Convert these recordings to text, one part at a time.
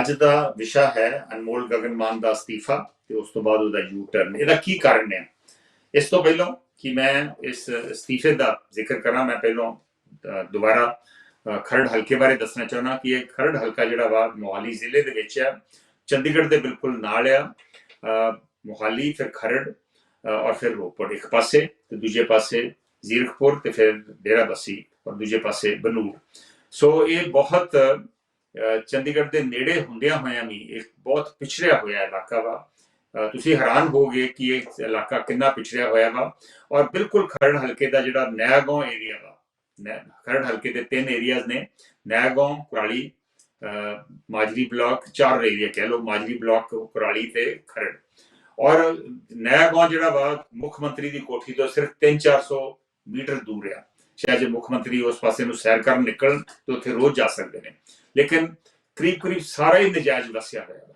ਅੱਜ ਦਾ ਵਿਸ਼ਾ ਹੈ ਅਨਮੋਲ ਗਗਨ ਮਾਨ ਦਾ ਅਸਤੀਫਾ ਤੇ ਉਸ ਤੋਂ ਬਾਅਦ ਉਹਦਾ ਯੂ ਟਰਨ ਇਹਦਾ ਕੀ ਕਾਰਨ ਹੈ? ਇਸ ਤੋਂ ਪਹਿਲਾਂ ਕਿ ਮੈਂ ਇਸ ਅਸਤੀਫੇ ਦਾ ਜ਼ਿਕਰ ਕਰਾਂ, ਮੈਂ ਪਹਿਲਾਂ ਦੁਬਾਰਾ ਖਰੜ ਹਲਕੇ ਬਾਰੇ ਦੱਸਣਾ ਚਾਹੁੰਦਾ ਕਿ ਇਹ ਖਰੜ ਹਲਕਾ ਜਿਹੜਾ ਵਾ, ਮੋਹਾਲੀ ਜ਼ਿਲ੍ਹੇ ਦੇ ਵਿੱਚ ਹੈ ਚੰਡੀਗੜ੍ਹ ਦੇ ਬਿਲਕੁਲ ਨਾਲ ਆ। ਮੋਹਾਲੀ, ਫਿਰ ਖਰੜ ਔਰ ਫਿਰ ਰੋਪੜ। ਇੱਕ ਪਾਸੇ ਤੇ ਦੂਜੇ ਪਾਸੇ ਜ਼ੀਰਕਪੁਰ ਤੇ ਫਿਰ ਡੇਰਾਬੱਸੀ ਔਰ ਦੂਜੇ ਪਾਸੇ ਬਨੂੜ ਸੋ ਇਹ ਬਹੁਤ ਚੰਡੀਗੜ੍ਹ ਦੇ ਨੇੜੇ ਹੁੰਦਿਆਂ ਹੋਇਆਂ ਵੀ ਇੱਕ ਬਹੁਤ ਪਿਛੜਿਆ ਹੋਇਆ ਇਲਾਕਾ ਵਾ। ਤੁਸੀਂ ਹੈਰਾਨ ਹੋਗੇ ਕਿ ਇਹ ਇਲਾਕਾ ਕਿੰਨਾ ਪਿਛੜਿਆ ਹੋਇਆ ਵਾ ਔਰ ਬਿਲਕੁਲ ਖਰੜ ਹਲਕੇ ਦਾ ਜਿਹੜਾ ਨੈਗਾਉਂ ਏਰੀਆ ਵਾ ਨੈ- ਖਰੜ ਹਲਕੇ ਦੇ ਤਿੰਨ ਏਰੀਆਜ਼ ਨੇ ਨੈਗਾਉਂ ਕੁਰਾਲੀ ਅ, ਮਾਜਰੀ ਬਲਾਕ ਚਾਰ ਏਰੀਆ ਕਹਿ ਲਓ ਮਾਜਰੀ ਬਲਾਕ ਕੁਰਾਲੀ ਤੇ ਖਰੜ। ਔਰ ਨੈਗਾਉਂ ਜਿਹੜਾ ਵਾ ਮੁੱਖ ਮੰਤਰੀ ਦੀ ਕੋਠੀ ਤੋਂ ਸਿਰਫ 3-400 ਮੀਟਰ ਦੂਰ ਆ। ਸ਼ਾਇਦ ਜੇ ਮੁੱਖ ਮੰਤਰੀ ਉਸ ਪਾਸੇ ਨੂੰ ਸੈਰ ਕਰਨ ਨਿਕਲਣ ਤੇ ਉੱਥੇ ਰੋਜ਼ ਜਾ ਸਕਦੇ ਨੇ। ਲੇਕਿਨ ਕਰੀਬ ਕਰੀਬ ਸਾਰਾ ਹੀ ਨਜਾਇਜ਼ ਵਸਿਆ ਹੋਇਆ ਵਾ।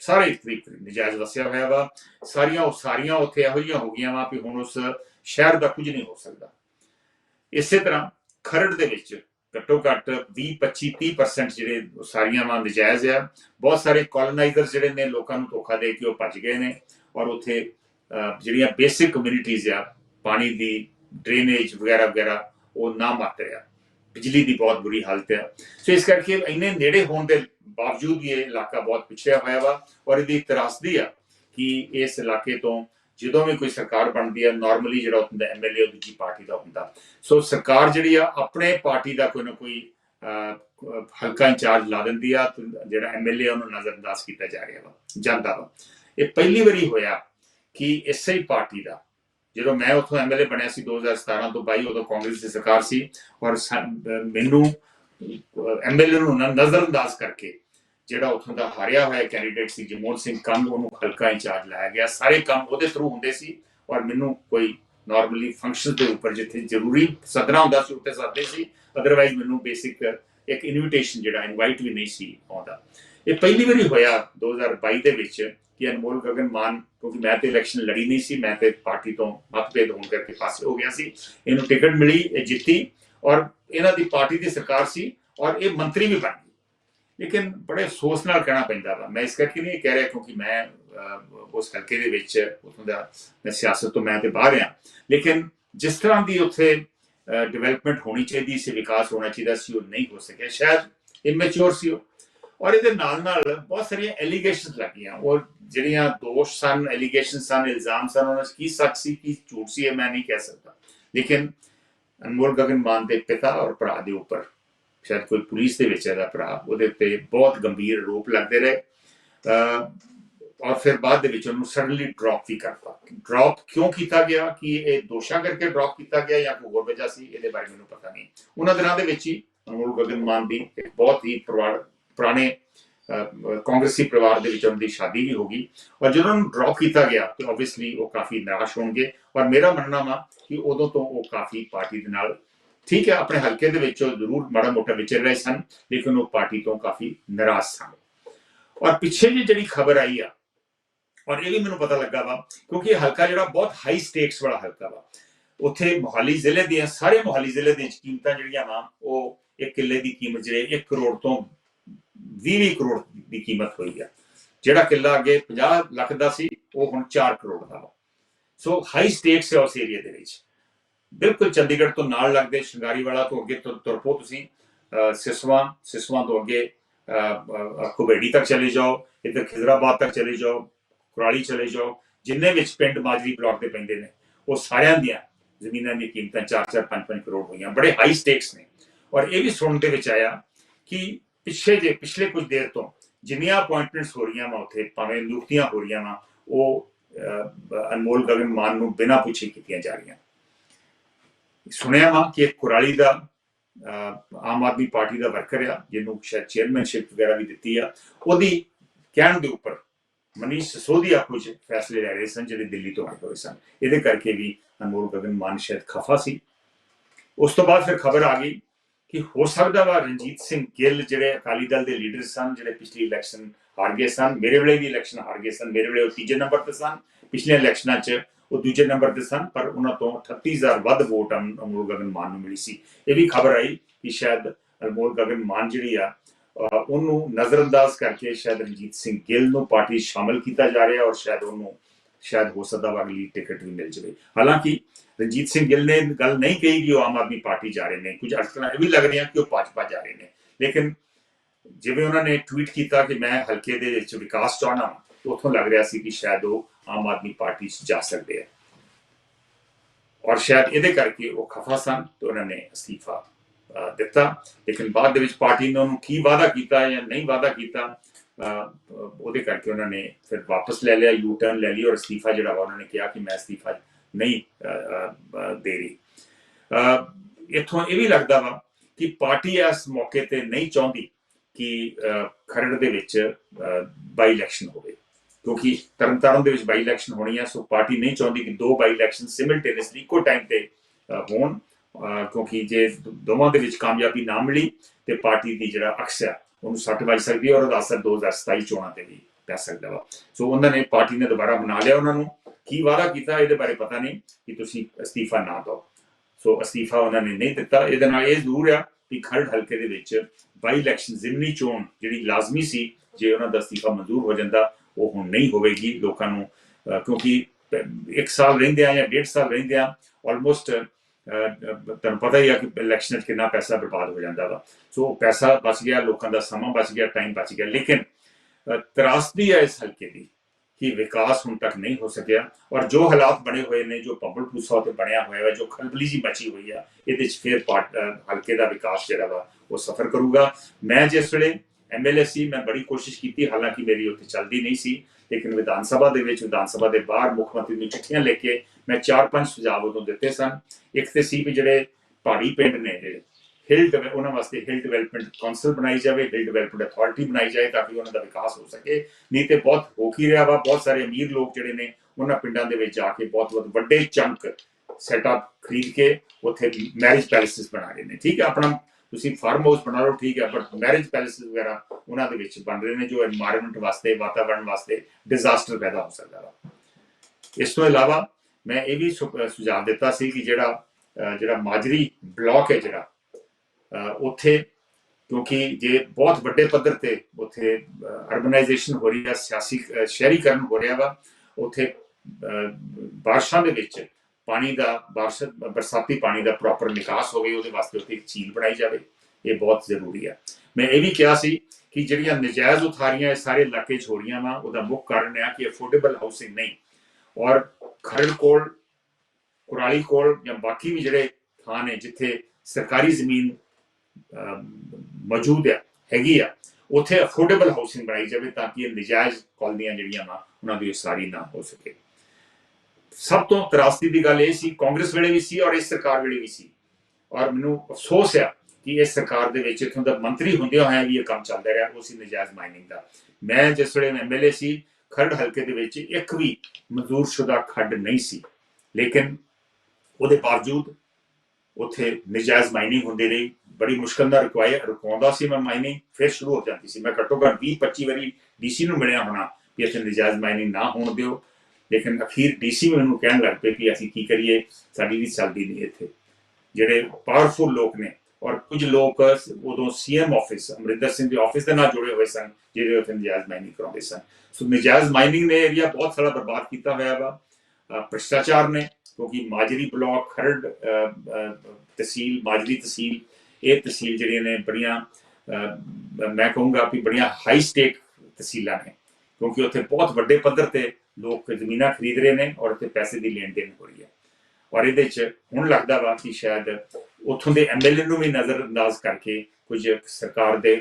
ਸਾਰਾ ਹੀ ਕਰੀਬ ਕਰੀਬ ਨਜਾਇਜ਼ ਵਸਿਆ ਹੋਇਆ ਵਾ। ਸਾਰੀਆਂ ਉਸਾਰੀਆਂ ਉੱਥੇ ਇਹੋ ਜਿਹੀਆਂ ਹੋ ਗਈਆਂ ਵਾ ਵੀ ਹੁਣ ਉਸ ਸ਼ਹਿਰ ਦਾ ਕੁਝ ਨਹੀਂ ਹੋ ਸਕਦਾ। ਇਸੇ ਤਰ੍ਹਾਂ ਖਰੜ ਦੇ ਵਿੱਚ ਘੱਟੋ ਘੱਟ 20 25 30% ਜਿਹੜੇ ਉਸਾਰੀਆਂ ਵਾ ਨਜਾਇਜ਼ ਆ। ਬਹੁਤ ਸਾਰੇ ਕਲੋਨਾਈਜ਼ਰ ਜਿਹੜੇ ਨੇ ਲੋਕਾਂ ਨੂੰ ਧੋਖਾ ਦੇ ਕੇ ਉਹ ਭੱਜ ਗਏ ਨੇ ਔਰ ਉੱਥੇ ਜਿਹੜੀਆਂ ਬੇਸਿਕ ਕਮਿਊਨਿਟੀਜ਼ ਆ, ਪਾਣੀ ਦੀ ਡਰੇਨੇਜ ਵਗੈਰਾ ਵਗੈਰਾ ਉਹ ਨਾ ਮਾਤਰ ਬਿਜਲੀ ਦੀ ਬਹੁਤ ਬੁਰੀ ਹਾਲਤ ਆ। ਸੋ ਇਸ ਕਰਕੇ ਇੰਨੇ ਨੇੜੇ ਹੋਣ ਦੇ ਬਾਵਜੂਦ ਵੀ ਇਹ ਇਲਾਕਾ ਬਹੁਤ ਪਿਛੜਿਆ ਹੋਇਆ ਵਾ ਔਰ ਇਹਦੀ ਤਰਾਸਦੀ ਆ ਕਿ ਇਸ ਇਲਾਕੇ ਤੋਂ ਜਦੋਂ ਵੀ ਕੋਈ ਸਰਕਾਰ ਬਣਦੀ ਆ ਨਾਰਮਲੀ ਜਿਹੜਾ ਹੁੰਦਾ ਐਮਐਲਏ ਦੂਜੀ ਪਾਰਟੀ ਦਾ ਹੁੰਦਾ। ਸੋ ਸਰਕਾਰ ਜਿਹੜੀ ਆ ਆਪਣੇ ਪਾਰਟੀ ਦਾ ਕੋਈ ਨਾ ਕੋਈ ਅਹ, ਹਲਕਾ ਇੰਚਾਰਜ ਲਾ ਦਿੰਦੀ ਆ ਤੇ ਜਿਹੜਾ ਐਮਐਲਏ ਉਹਨੂੰ ਨਜ਼ਰਅੰਦਾਜ਼ ਕੀਤਾ ਜਾ ਰਿਹਾ ਵਾ ਜਾਂਦਾ ਵਾ। ਇਹ ਪਹਿਲੀ ਵਾਰੀ ਹੋਇਆ ਕਿ ਇਸੇ ਹੀ ਪਾਰਟੀ ਦਾ ਜਦੋਂ ਮੈਂ ਉੱਥੋਂ ਐਮਐਲਏ ਬਣਿਆ ਸੀ 2017 ਤੋਂ 22 ਉਦੋਂ ਕਾਂਗਰਸ ਦੀ ਸਰਕਾਰ ਸੀ ਔਰ ਮੈਨੂੰ ਐਮਐਲਏ ਨੂੰ ਨਜ਼ਰਅੰਦਾਜ਼ ਕਰਕੇ ਜਿਹੜਾ ਉੱਥੋਂ ਦਾ ਹਾਰਿਆ ਹੋਇਆ ਕੈਂਡੀਡੇਟ ਸੀ ਜਮੋਲ ਸਿੰਘ ਕੰਗ ਉਹਨੂੰ ਹਲਕਾ ਇੰਚਾਰਜ ਲਾਇਆ ਗਿਆ। ਸਾਰੇ ਕੰਮ ਉਹਦੇ ਥਰੂ ਹੁੰਦੇ ਸੀ ਔਰ ਮੈਨੂੰ ਕੋਈ ਨਾਰਮਲੀ ਫੰਕਸ਼ਨ ਦੇ ਉੱਪਰ ਜਿੱਥੇ ਜ਼ਰੂਰੀ ਸੱਦਣਾ ਹੁੰਦਾ ਸੀ ਉੱਤੇ ਸੱਦਦੇ ਸੀ। ਅਦਰਵਾਈਜ਼ ਮੈਨੂੰ ਬੇਸਿਕ ਇੱਕ ਇਨਵੀਟੇਸ਼ਨ ਜਿਹੜਾ ਇਨਵਾਈਟ ਵੀ ਨਹੀਂ ਸੀ ਆਉਂਦਾ। ਇਹ ਪਹਿਲੀ ਵਾਰੀ ਹੋਇਆ 2022 ਦੇ ਵਿੱਚ। ਕਿ ਅਨਮੋਲ ਗਗਨ ਮਾਨ, ਕਿਉਂਕਿ ਮੈਂ ਤੇ ਇਲੈਕਸ਼ਨ ਲੜੀ ਨਹੀਂ ਸੀ, ਮੈਂ ਤੇ ਪਾਰਟੀ ਤੋਂ ਮਤਭੇਦ ਹੋਣ ਕਰਕੇ ਪਾਸੇ ਹੋ ਗਿਆ ਸੀ। ਇਹਨੂੰ ਟਿਕਟ ਮਿਲੀ, ਇਹ ਜਿੱਤੀ ਔਰ ਇਹਨਾਂ ਦੀ ਪਾਰਟੀ ਦੀ ਸਰਕਾਰ ਸੀ ਔਰ ਇਹ ਮੰਤਰੀ ਵੀ ਬਣ ਗਈ। ਲੇਕਿਨ ਬੜੇ ਅਫਸੋਸ ਨਾਲ ਕਹਿਣਾ ਪੈਂਦਾ ਵਾ। ਮੈਂ ਇਸ ਕਰਕੇ ਨਹੀਂ ਕਹਿ ਰਿਹਾ ਕਿਉਂਕਿ ਮੈਂ ਉਸ ਹਲਕੇ ਦੇ ਵਿੱਚ ਉਥੋਂ ਦਾ, ਮੈਂ ਸਿਆਸਤ ਤੋਂ ਮੈਂ ਤੇ ਬਾਹਰ ਆ। ਲੇਕਿਨ ਜਿਸ ਤਰ੍ਹਾਂ ਦੀ ਉੱਥੇ ਡਿਵੈਲਪਮੈਂਟ ਹੋਣੀ ਚਾਹੀਦੀ ਸੀ, ਵਿਕਾਸ ਹੋਣਾ ਚਾਹੀਦਾ ਸੀ, ਉਹ ਨਹੀਂ ਹੋ ਸਕਿਆ। ਸ਼ਾਇਦ ਇਮੈਚੁਰ ਸੀ ਉਹ। ਔਰ ਇਹਦੇ ਨਾਲ ਨਾਲ ਬਹੁਤ ਸਾਰੀਆਂ ਐਲੀਗੇਸ਼ਨਸ ਲੱਗੀਆਂ। ਔਰ ਜਿਹੜੀਆਂ ਦੋਸ਼ ਸਨ ਐਲੀਗੇਸ਼ਨ ਸਨ, ਇਲਜ਼ਾਮ ਸਨ, ਉਹਨਾਂ 'ਚ ਕੀ ਸੱਚ ਸੀ, ਕੀ ਝੂਠ ਸੀ ਇਹ ਮੈਂ ਨਹੀਂ ਕਹਿ ਸਕਦਾ। ਲੇਕਿਨ ਅਨਮੋਲ ਗਗਨ ਮਾਨ ਦੇ ਪਿਤਾ ਔਰ ਭਰਾ ਦੇ ਉੱਪਰ, ਸ਼ਾਇਦ ਕੋਈ ਪੁਲਿਸ ਦੇ ਵਿੱਚ ਇਹਦਾ ਭਰਾ, ਉਹਦੇ ਉੱਤੇ ਬਹੁਤ ਗੰਭੀਰ ਆਰੋਪ ਲੱਗਦੇ ਰਹੇ। ਔਰ ਫਿਰ ਬਾਅਦ ਦੇ ਵਿੱਚ ਉਹਨੂੰ ਸਡਨਲੀ ਡ੍ਰੌਪ ਵੀ ਕਰਤਾ ਡ੍ਰੌਪ ਕਿਉਂ ਕੀਤਾ ਗਿਆ? ਕਿ ਇਹ ਦੋਸ਼ਾਂ ਕਰਕੇ ਡ੍ਰੌਪ ਕੀਤਾ ਗਿਆ ਜਾਂ ਕੋਈ ਹੋਰ ਵਜ੍ਹਾ ਸੀ? ਇਹਦੇ ਬਾਰੇ ਮੈਨੂੰ ਪਤਾ ਨਹੀਂ। ਉਹਨਾਂ ਦਿਨਾਂ ਦੇ ਵਿੱਚ ਹੀ ਅਨਮੋਲ ਗਗਨ ਮਾਨ ਦੀ ਇੱਕ ਬਹੁਤ ਹੀ ਪਰਿਵਾਰ ਪੁਰਾਣੇ ਕਾਂਗਰਸੀ ਪਰਿਵਾਰ ਦੇ ਵਿੱਚ ਉਹਨਾਂ ਦੀ ਸ਼ਾਦੀ ਵੀ ਹੋ ਗਈ। ਔਰ ਜਦੋਂ ਉਹਨੂੰ ਡ੍ਰੌਪ ਕੀਤਾ ਗਿਆ, ਤੇ ਆਬਵੀਅਸਲੀ ਉਹ ਕਾਫੀ ਨਿਰਾਸ਼ ਹੋਣਗੇ। ਔਰ ਮੇਰਾ ਮੰਨਣਾ ਵਾ ਕਿ ਉਦੋਂ ਤੋਂ ਉਹ ਕਾਫੀ ਪਾਰਟੀ ਦੇ ਨਾਲ ਠੀਕ ਹੈ, ਆਪਣੇ ਹਲਕੇ ਦੇ ਵਿੱਚ ਜ਼ਰੂਰ ਮਾੜਾ ਮੋਟਾ ਵਿਚਰ ਰਹੇ ਸਨ, ਲੇਕਿਨ ਉਹ ਪਾਰਟੀ ਤੋਂ ਕਾਫੀ ਨਿਰਾਸ਼ ਸਨ। ਔਰ ਪਿੱਛੇ ਜਿਹੀ ਜਿਹੜੀ ਖਬਰ ਆਈ ਆ, ਔਰ ਇਹ ਵੀ ਮੈਨੂੰ ਪਤਾ ਲੱਗਾ ਵਾ, ਕਿਉਂਕਿ ਹਲਕਾ ਜਿਹੜਾ ਬਹੁਤ ਹਾਈ ਸਟੇਕਸ ਵਾਲਾ ਹਲਕਾ ਵਾ। ਉੱਥੇ ਮੋਹਾਲੀ ਜ਼ਿਲ੍ਹੇ ਦੀਆਂ, ਸਾਰੇ ਮੋਹਾਲੀ ਜ਼ਿਲ੍ਹੇ ਦੀਆਂ ਕੀਮਤਾਂ ਜਿਹੜੀਆਂ ਵਾ, ਉਹ ਇੱਕ ਕਿੱਲੇ ਦੀ ਕੀਮਤ ਜਿਹੜੇ 1 ਕਰੋੜ ਤੋਂ 20 ਕਰੋੜ ਦੀ ਕੀਮਤ ਹੋਈ ਆ। ਜਿਹੜਾ ਕਿੱਲਾ ਅੱਗੇ 50 ਲੱਖ ਦਾ ਸੀ, ਉਹ ਹੁਣ 4 ਕਰੋੜ ਦਾ ਵਾ। ਸੋ ਹਾਈ ਸਟੇਟਸ ਹੈ ਉਸ ਏਰੀਆ ਦੇ ਵਿੱਚ। ਬਿਲਕੁਲ ਚੰਡੀਗੜ੍ਹ ਤੋਂ ਨਾਲ ਲੱਗਦੇ ਸ਼ਿੰਗਾਰੀ ਵਾਲਾ ਤੋਂ ਅੱਗੇ ਤੁਰ ਤੁਸੀਂ। ਅਹ ਸਿਸਵਾਂ ਤੋਂ ਅੱਗੇ ਕੁਬੇੜੀ ਤੱਕ ਚਲੇ ਜਾਓ। ਇੱਧਰ ਖਿਜ਼ਰਾਬਾਦ ਤੱਕ ਚਲੇ ਜਾਓ। ਕੁਰਾਲੀ ਚਲੇ ਜਾਓ। ਜਿੰਨੇ ਵਿੱਚ ਪਿੰਡ ਮਾਜਰੀ ਬਲਾਕ ਦੇ ਪੈਂਦੇ ਨੇ, ਉਹ ਸਾਰਿਆਂ ਦੀਆਂ ਜ਼ਮੀਨਾਂ ਦੀਆਂ ਕੀਮਤਾਂ 4-4 5-5 ਕਰੋੜ ਹੋਈਆਂ। ਬੜੇ ਹਾਈ ਸਟੇਕਸ ਨੇ। ਔਰ ਇਹ ਵੀ ਸੁਣਨ ਦੇ ਵਿੱਚ ਆਇਆ ਕਿ ਪਿੱਛੇ ਜੇ ਪਿਛਲੇ ਕੁਝ ਦੇਰ ਤੋਂ ਜਿੰਨੀਆਂ ਅਪਾਇੰਟਮੈਂਟਸ ਹੋ ਰਹੀਆਂ ਵਾ ਉੱਥੇ ਭਾਵੇਂ ਨਿਯੁਕਤੀਆਂ ਹੋ ਰਹੀਆਂ ਵਾ ਉਹ ਅਹ, ਅਨਮੋਲ ਗਗਨ ਮਾਨ ਨੂੰ ਬਿਨਾਂ ਪੁੱਛੇ ਕੀਤੀਆਂ ਜਾ ਰਹੀਆਂ। ਸੁਣਿਆ ਵਾ ਕਿ ਕੁਰਾਲੀ ਦਾ ਆਮ ਆਦਮੀ ਪਾਰਟੀ ਦਾ ਵਰਕਰ ਆ ਜਿਹਨੂੰ ਸ਼ਾਇਦ ਚੇਅਰਮੈਨਸ਼ਿਪ ਵਗੈਰਾ ਵੀ ਦਿੱਤੀ ਆ। ਉਹਦੀ ਕਹਿਣ ਦੇ ਉੱਪਰ ਮਨੀਸ਼ ਸਿਸੋਦੀਆ ਕੁਝ ਫੈਸਲੇ ਲੈ ਰਹੇ ਸਨ ਜਿਹੜੇ ਦਿੱਲੀ ਤੋਂ ਆਏ ਹੋਏ ਸਨ। ਇਹਦੇ ਕਰਕੇ ਵੀ ਅਨਮੋਲ ਗਗਨ ਮਾਨ ਸ਼ਾਇਦ ਖਫਾ ਸੀ। ਉਸ ਤੋਂ ਬਾਅਦ ਫਿਰ ਖਬਰ ਆ ਗਈ ਕਿ ਹੋ ਸਕਦਾ ਵਾ ਰਣਜੀਤ ਸਿੰਘ ਗਿੱਲ ਜਿਹੜੇ ਅਕਾਲੀ ਦਲ ਦੇ ਲੀਡਰ ਸਨ, ਜਿਹੜੇ ਪਿਛਲੀ ਇਲੈਕਸ਼ਨ ਹਾਰ ਗਏ ਸਨ, ਮੇਰੇ ਵੇਲੇ ਵੀ ਇਲੈਕਸ਼ਨ ਹਾਰ ਗਏ ਸਨ, ਮੇਰੇ ਵੇਲੇ ਉਹ ਤੀਜੇ ਨੰਬਰ ਤੇ ਸਨ ਪਿਛਲੇ ਇਲੈਕਸ਼ਨਾਂ 'ਚ ਉਹ ਦੂਜੇ ਨੰਬਰ ਤੇ ਸਨ, ਪਰ ਉਹਨਾਂ ਤੋਂ 38000 ਵੱਧ ਵੋਟ ਅਨ- ਅਨਮੋਲ ਗਗਨ ਮਾਨ ਨੂੰ ਮਿਲੀ ਸੀ। ਇਹ ਵੀ ਖਬਰ ਆਈ ਕਿ ਸ਼ਾਇਦ ਅਨਮੋਲ ਗਗਨ ਮਾਨ ਜਿਹੜੀ ਆ ਉਹਨੂੰ ਨਜ਼ਰਅੰਦਾਜ਼ ਕਰਕੇ ਸ਼ਾਇਦ ਰਣਜੀਤ ਸਿੰਘ ਗਿੱਲ ਨੂੰ ਪਾਰਟੀ 'ਚ ਸ਼ਾਮਲ ਕੀਤਾ ਜਾ ਰਿਹਾ ਔਰ ਸ਼ਾਇਦ ਉਹਨੂੰ ਸ਼ਾਇਦ ਹੋ ਸਕਦਾ ਵਾ ਅਗਲੀ ਟਿਕਟ ਵੀ ਮਿਲ ਜਾਵੇ। ਹਾਲਾਂਕਿ ਰਣਜੀਤ ਸਿੰਘ ਗਿੱਲ ਨੇ ਗੱਲ ਨਹੀਂ ਕਹੀ ਕਿ ਉਹ ਆਮ ਆਦਮੀ ਪਾਰਟੀ ਜਾ ਰਹੇ ਨੇ। ਕੁਝ ਅਟਕਲਾਂ ਇਹ ਵੀ ਲੱਗ ਰਹੀਆਂ ਕਿ ਉਹ ਭਾਜਪਾ ਜਾ ਰਹੇ ਨੇ। ਲੇਕਿਨ ਜਿਵੇਂ ਉਹਨਾਂ ਨੇ ਟਵੀਟ ਕੀਤਾ ਕਿ ਮੈਂ ਹਲਕੇ ਦੇ ਵਿੱਚ ਵਿਕਾਸ ਚਾਹਣਾ ਤਾਂ ਉੱਥੋਂ ਲੱਗ ਰਿਹਾ ਸੀ ਕਿ ਸ਼ਾਇਦ ਉਹ ਆਮ ਆਦਮੀ ਪਾਰਟੀ 'ਚ ਜਾ ਸਕਦੇ ਆ। ਔਰ ਸ਼ਾਇਦ ਇਹਦੇ ਕਰਕੇ ਉਹ ਖਫਾ ਸਨ ਤੇ ਉਹਨਾਂ ਨੇ ਅਸਤੀਫਾ ਦਿੱਤਾ। ਲੇਕਿਨ ਬਾਅਦ ਦੇ ਵਿੱਚ ਪਾਰਟੀ ਨੇ ਉਹਨੂੰ ਕੀ ਵਾਅਦਾ ਕੀਤਾ ਜਾਂ ਨਹੀਂ ਵਾਅਦਾ ਕੀਤਾ ਉਹਦੇ ਕਰਕੇ ਉਹਨਾਂ ਨੇ ਫਿਰ ਵਾਪਸ ਲੈ ਲਿਆ ਯੂ ਟਰਨ ਲੈ ਲਈ ਔਰ ਅਸਤੀਫਾ ਜਿਹੜਾ ਵਾ ਉਹਨਾਂ ਨੇ ਕਿਹਾ ਕਿ ਮੈਂ ਅਸਤੀਫਾ ਨਹੀਂ ਦੇ ਰਹੀ। ਅਹ, ਇੱਥੋਂ ਇਹ ਵੀ ਲੱਗਦਾ ਵਾ ਕਿ ਪਾਰਟੀ ਇਸ ਮੌਕੇ ਤੇ ਨਹੀਂ ਚਾਹੁੰਦੀ ਕਿ ਖਰੜ ਦੇ ਵਿੱਚ ਬਾਈ ਇਲੈਕਸ਼ਨ ਹੋਵੇ। ਕਿਉਂਕਿ ਤਰਨਤਾਰਨ ਦੇ ਵਿੱਚ ਬਾਈ ਇਲੈਕਸ਼ਨ ਹੋਣੀ ਹੈ ਸੋ ਪਾਰਟੀ ਨਹੀਂ ਚਾਹੁੰਦੀ ਕਿ ਦੋ ਬਾਈ ਇਲੈਕਸ਼ਨ ਸਿਮਲਟੇਨੀਅਸਲੀ ਇੱਕੋ ਟਾਈਮ ਤੇ ਹੋਣ। ਕਿਉਂਕਿ ਜੇ ਦੋਵਾਂ ਦੇ ਵਿੱਚ ਕਾਮਯਾਬੀ ਨਾ ਮਿਲੀ ਤੇ ਪਾਰਟੀ ਦੀ ਜਿਹੜਾ ਅਕਸ ਹੈ ਉਹਨੂੰ ਸੱਟ ਵੱਜ ਸਕਦੀ ਹੈ ਔਰ ਉਹਦਾ ਅਸਰ 2027 ਚੋਣਾਂ ਤੇ ਵੀ ਪੈ ਸਕਦਾ ਵਾ। ਸੋ ਉਹਨਾਂ ਨੇ ਪਾਰਟੀ ਨੇ ਦੁਬਾਰਾ ਬਣਾ ਲਿਆ ਉਹਨਾਂ ਨੂੰ। ਕੀ ਵਾਅਦਾ ਕੀਤਾ ਇਹਦੇ ਬਾਰੇ ਪਤਾ ਨਹੀਂ ਕਿ ਤੁਸੀਂ ਅਸਤੀਫਾ ਨਾ ਦਿਓ। ਸੋ ਅਸਤੀਫਾ ਉਹਨਾਂ ਨੇ ਨਹੀਂ ਦਿੱਤਾ। ਇਹਦੇ ਨਾਲ ਇਹ ਜ਼ਰੂਰ ਆ ਕਿ ਖਰੜ ਹਲਕੇ ਦੇ ਵਿੱਚ ਬਾਈ ਇਲੈਕਸ਼ਨ ਜ਼ਿਮਨੀ ਚੋਣ ਜਿਹੜੀ ਲਾਜ਼ਮੀ ਸੀ, ਜੇ ਉਹਨਾਂ ਦਾ ਅਸਤੀਫਾ ਮਨਜ਼ੂਰ ਹੋ ਜਾਂਦਾ, ਉਹ ਹੁਣ ਨਹੀਂ ਹੋਵੇਗੀ ਲੋਕਾਂ ਨੂੰ। ਕਿਉਂਕਿ ਪ- ਇੱਕ ਸਾਲ ਰਹਿੰਦੇ ਆ ਜਾਂ ਡੇਢ ਸਾਲ ਰਹਿੰਦੇ ਆ ਆਲਮੋਸਟ ਤੁਹਾਨੂੰ ਪਤਾ ਹੀ ਆ ਕਿ ਇਲੈਕਸ਼ਨ 'ਚ ਕਿੰਨਾ ਪੈਸਾ ਬਰਬਾਦ ਹੋ ਜਾਂਦਾ ਵਾ। ਸੋ ਪੈਸਾ ਬਚ ਗਿਆ, ਲੋਕਾਂ ਦਾ ਸਮਾਂ ਬਚ ਗਿਆ ਟਾਈਮ ਬਚ ਗਿਆ। ਲੇਕਿਨ ਤਰਾਸਦੀ ਹੈ ਇਸ ਹਲਕੇ ਦੀ ਕਿ ਵਿਕਾਸ ਹੁਣ ਤੱਕ ਨਹੀਂ ਹੋ ਸਕਿਆ ਔਰ ਜੋ ਹਾਲਾਤ ਬਣੇ ਹੋਏ ਨੇ, ਜੋ ਪੰਬਲ ਪੂਸਾ ਤੇ ਬਣਿਆ ਹੋਇਆ ਹੈ ਜੋ ਖਲਬਲੀ ਜੀ ਬਚੀ ਹੋਈ ਆ, ਇਹਦੇ 'ਚ ਫਿਰ ਹਲਕੇ ਦਾ ਵਿਕਾਸ ਜਿਹੜਾ ਵਾ, ਉਹ ਸਫਰ ਕਰੂਗਾ। ਮੈਂ ਜਿਸ ਵੇਲੇ ਐਮਐਲਏ ਸੀ, ਮੈਂ ਬੜੀ ਕੋਸ਼ਿਸ਼ ਕੀਤੀ, ਹਾਲਾਂਕਿ ਮੇਰੀ ਉੱਥੇ ਚੱਲਦੀ ਨਹੀਂ ਸੀ, ਲੇਕਿਨ ਵਿਧਾਨ ਸਭਾ ਦੇ ਵਿੱਚ, ਵਿਧਾਨ ਸਭਾ ਦੇ ਬਾਹਰ ਮੁੱਖ ਮੰਤਰੀ ਨੂੰ ਚਿੱਠੀਆਂ ਲੈ ਕੇ ਮੈਂ ਚਾਰ ਪੰਜ ਸੁਝਾਅ ਉਦੋਂ ਦਿੱਤੇ ਸਨ। ਇੱਕ ਤੇ ਸੀ ਵੀ ਜਿਹੜੇ ਪਹਾੜੀ ਪਿੰਡ ਨੇ, ਜਿਹੜੇ ਹਿਲ ਉਹਨਾਂ ਵਾਸਤੇ ਹਿਲ ਡਿਵੈਲਪਮੈਂਟ ਕਾਉਂਸਲ ਬਣਾਈ ਜਾਵੇ ਹਿਲ ਡਿਵੈਲਪਮੈਂਟ ਅਥਾਰਟੀ ਬਣਾਈ ਜਾਏ ਤਾਂ ਕਿ ਉਹਨਾਂ ਦਾ ਵਿਕਾਸ ਹੋ ਸਕੇ। ਨਹੀਂ ਤੇ ਬਹੁਤ ਹੋ ਕੀ ਰਿਹਾ ਵਾ, ਬਹੁਤ ਸਾਰੇ ਅਮੀਰ ਲੋਕ ਜਿਹੜੇ ਨੇ, ਉਹਨਾਂ ਪਿੰਡਾਂ ਦੇ ਵਿੱਚ ਜਾ ਕੇ ਬਹੁਤ ਵੱਡੇ ਚੰਕ ਸੈਟਅਪ ਖਰੀਦ ਕੇ ਉੱਥੇ ਮੈਰਿਜ ਪੈਲੇਸਸ ਬਣਾ ਰਹੇ ਨੇ। ਠੀਕ ਹੈ ਆਪਣਾ ਤੁਸੀਂ ਫਾਰਮ ਹਾਊਸ ਬਣਾ ਲਓ, ਠੀਕ ਹੈ ਪਰ ਮੈਰਿਜ ਪੈਲੇਸਸ ਵਗੈਰਾ ਉਹਨਾਂ ਦੇ ਵਿੱਚ ਬਣ ਰਹੇ ਨੇ, ਜੋ এনवायरमेंट ਵਾਸਤੇ, ਵਾਤਾਵਰਣ ਵਾਸਤੇ ਡਿਜ਼ਾਸਟਰ ਪੈਦਾ ਹੋ ਸਕਦਾ ਹੈ ਇਸ ਤੋਂ ਇਲਾਵਾ ਮੈਂ ਇਹ ਵੀ ਸੁ- ਸੁਝਾਅ ਦਿੱਤਾ ਸੀ ਕਿ ਜਿਹੜਾ ਜਿਹੜਾ ਮਾਜਰੀ ਬਲਾਕ ਹੈ ਜਿਹੜਾ ਉੱਥੇ ਕਿਉਂਕਿ ਜੇ ਬਹੁਤ ਵੱਡੇ ਪੱਧਰ ਤੇ ਉੱਥੇ ਅਰਬਨਾਈਜੇਸ਼ਨ ਹੋ ਰਹੀ ਹੈ ਸਿਆਸੀ ਸ਼ਹਿਰੀਕਰਨ ਹੋ ਰਿਹਾ ਵਾ ਉੱਥੇ ਅਹ, ਬਾਰਿਸ਼ਾਂ ਦੇ ਵਿੱਚ ਪਾਣੀ ਦਾ ਬਾਰਿਸ਼ ਬਰਸਾਤੀ ਪਾਣੀ ਦਾ ਪ੍ਰੋਪਰ ਨਿਕਾਸ ਹੋਵੇ ਉਹਦੇ ਵਾਸਤੇ ਉੱਥੇ ਇੱਕ ਝੀਲ ਬਣਾਈ ਜਾਵੇ ਇਹ ਬਹੁਤ ਜ਼ਰੂਰੀ ਹੈ। ਮੈਂ ਇਹ ਵੀ ਕਿਹਾ ਸੀ ਕਿ ਜਿਹੜੀਆਂ ਨਜਾਇਜ਼ ਉਥਾਰੀਆਂ ਇਹ ਸਾਰੇ ਇਲਾਕੇ 'ਚ ਹੋ ਰਹੀਆਂ ਵਾ ਉਹਦਾ ਮੁੱਖ ਕਾਰਨ ਇਹ ਆ ਕਿ ਅਫੋਰਡੇਬਲ ਹਾਊਸਿੰਗ ਨਹੀਂ। ਔਰ ਖਰੜ ਕੋਲ, ਕੁਰਾਲੀ ਕੋਲ ਜਾਂ ਬਾਕੀ ਵੀ ਜਿਹੜੇ ਥਾਂ ਨੇ ਜਿੱਥੇ ਸਰਕਾਰੀ ਜ਼ਮੀਨ ਮੌਜੂਦ ਹੈ ਹੈਗੀ ਆ, ਉੱਥੇ ਅਫੋਰਡੇਬਲ ਹਾਊਸਿੰਗ ਬਣਾਈ ਜਾਵੇ ਤਾਂ ਕਿ ਇਹ ਨਜਾਇਜ਼ ਕਾਲਨੀਆਂ ਜਿਹੜੀਆਂ ਵਾ, ਉਹਨਾਂ ਦੀ ਉਸਾਰੀ ਨਾ ਹੋ ਸਕੇ। ਸਭ ਤੋਂ ਤਰਾਸਦੀ ਦੀ ਗੱਲ ਇਹ ਸੀ, ਕਾਂਗਰਸ ਵੇਲੇ ਵੀ ਸੀ ਔਰ ਇਸ ਸਰਕਾਰ ਵੇਲੇ ਵੀ ਸੀ। ਔਰ ਮੈਨੂੰ ਅਫਸੋਸ ਆ ਕਿ ਇਸ ਸਰਕਾਰ ਦੇ ਵਿੱਚ ਇਥੋਂ ਦਾ ਮੰਤਰੀ ਹੁੰਦਿਆਂ ਹੋਇਆਂ ਵੀ ਇਹ ਕੰਮ ਚੱਲਦਾ ਰਿਹਾ, ਉਹ ਸੀ ਨਜਾਇਜ਼ ਮਾਈਨਿੰਗ ਦਾ। ਮੈਂ ਜਿਸ ਵੇਲੇ ਐਮਐਲਏ ਸੀ ਖਰੜ ਹਲਕੇ ਦੇ ਵਿੱਚ ਇੱਕ ਵੀ ਮਨਜ਼ੂਰਸ਼ੁਦਾ ਖੱਡ ਨਹੀਂ ਸੀ। ਲੇਕਿਨ ਉਹਦੇ ਬਾਵਜੂਦ ਉੱਥੇ ਨਜਾਇਜ਼ ਮਾਈਨਿੰਗ ਹੁੰਦੀ ਰਹੀ। ਬੜੀ ਮੁਸ਼ਕਲ ਨਾਲ ਰਿਕਵਾਇਰ ਰੁਕਾਉਂਦਾ ਸੀ ਮੈਂ ਮਾਈਨਿੰਗ ਫਿਰ ਸ਼ੁਰੂ ਹੋ ਜਾਂਦੀ ਸੀ। ਮੈਂ ਘੱਟੋ ਘੱਟ 20 25 ਵਾਰੀ ਡੀਸੀ ਨੂੰ ਮਿਲਿਆ ਹੋਣਾ ਵੀ ਇੱਥੇ ਨਜਾਇਜ਼ ਮਾਈਨਿੰਗ ਨਾ ਹੋਣ ਦਿਓ। ਲੇਕਿਨ ਅਖੀਰ ਡੀਸੀ ਮੈਨੂੰ ਕਹਿਣ ਲੱਗ ਪਏ ਕਿ ਅਸੀਂ ਕੀ ਕਰੀਏ? ਸਾਡੀ ਵੀ ਚੱਲਦੀ ਨਹੀਂ ਇੱਥੇ। ਜਿਹੜੇ ਪਾਵਰਫੁਲ ਲੋਕ ਨੇ ਔਰ ਕੁਝ ਲੋਕ ਉਦੋਂ ਸੀਐਮ ਆਫਿਸ ਅਮਰਿੰਦਰ ਸਿੰਘ ਦੇ ਆਫਿਸ ਦੇ ਨਾਲ ਜੁੜੇ ਹੋਏ ਸਨ, ਜਿਹੜੇ ਉੱਥੇ ਨਜਾਇਜ਼ ਮਾਈਨਿੰਗ ਕਰਾਉਂਦੇ ਸਨ। ਸੋ ਨਜਾਇਜ਼ ਮਾਈਨਿੰਗ ਨੇ ਏਰੀਆ ਬਹੁਤ ਸਾਰਾ ਬਰਬਾਦ ਕੀਤਾ ਹੋਇਆ ਵਾ। ਭ੍ਰਿਸ਼ਟਾਚਾਰ ਨੇ, ਕਿਉਂਕਿ ਮਾਜਰੀ ਬਲਾਕ ਖਰੜ ਤਹਿਸੀਲ, ਮਾਜਰੀ ਤਹਿਸੀਲ, ਇਹ ਤਹਿਸੀਲ ਜਿਹੜੀਆਂ ਨੇ ਬੜੀਆਂ ਮੈਂ ਕਹੂੰਗਾ ਕਿ ਬੜੀਆਂ ਹਾਈ ਸਟੇਕ ਤਹਿਸੀਲਾਂ ਨੇ। ਕਿਉਂਕਿ ਉੱਥੇ ਬਹੁਤ ਵੱਡੇ ਪੱਧਰ ਤੇ ਲੋਕ ਜ਼ਮੀਨਾਂ ਖਰੀਦ ਰਹੇ ਨੇ ਔਰ ਉੱਥੇ ਪੈਸੇ ਦੀ ਲੈਣ ਦੇਣ ਹੋ ਰਹੀ ਹੈ। ਔਰ ਇਹਦੇ 'ਚ ਹੁਣ ਲੱਗਦਾ ਵਾ ਕਿ ਸ਼ਾਇਦ ਉੱਥੋਂ ਦੇ ਐਮਐਲਏ ਨੂੰ ਵੀ ਨਜ਼ਰ ਅੰਦਾਜ਼ ਕਰਕੇ ਕੁਝ ਸਰਕਾਰ ਦੇ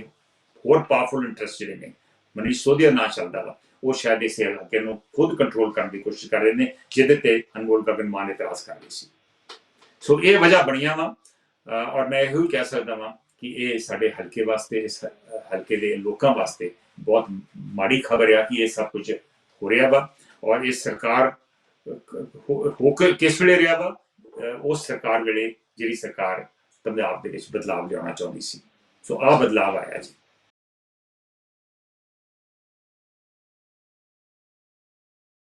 ਹੋਰ ਪਾਵਰਫੁਲ ਇੰਟਰਸਟ ਜਿਹੜੇ ਨੇ, ਮਨੀਸ਼ ਸੋਧੀਆ ਨਾ ਚੱਲਦਾ ਵਾ, ਉਹ ਸ਼ਾਇਦ ਇਸ ਇਲਾਕੇ ਨੂੰ ਖੁਦ ਕੰਟਰੋਲ ਕਰਨ ਦੀ ਕੋਸ਼ਿਸ਼ ਕਰ ਰਹੇ ਨੇ, ਜਿਹਦੇ ਤੇ ਅਨਮੋਲ ਗਗਨ ਮਾਨ ਇਤਰਾਜ਼ ਕਰ ਰਹੀ ਸੀ। ਸੋ ਇਹ ਵਜ੍ਹਾ ਬਣੀਆਂ ਵਾ ਔਰ ਮੈਂ ਇਹੋ ਹੀ ਕਹਿ ਸਕਦਾ ਵਾਂ ਕਿ ਇਹ ਸਾਡੇ ਹਲਕੇ ਵਾਸਤੇ, ਇਸ ਹਲਕੇ ਦੇ ਲੋਕਾਂ ਵਾਸਤੇ ਬਹੁਤ ਮਾੜੀ ਖਬਰ ਆ ਕਿ ਇਹ ਸਭ ਕੁਝ ਹੋ ਰਿਹਾ ਵਾ, ਔਰ ਇਹ ਸਰਕਾਰ ਹੋ ਕੇ ਕਿਸ ਵੇਲੇ ਰਿਹਾ ਵਾ ਉਸ ਸਰਕਾਰ ਵੇਲੇ ਜਿਹੜੀ ਸਰਕਾਰ ਪੰਜਾਬ ਦੇ ਵਿੱਚ ਬਦਲਾਅ ਲਿਆਉਣਾ ਚਾਹੁੰਦੀ ਸੀ। ਸੋ ਆਹ ਬਦਲਾਅ ਆਇਆ ਜੀ।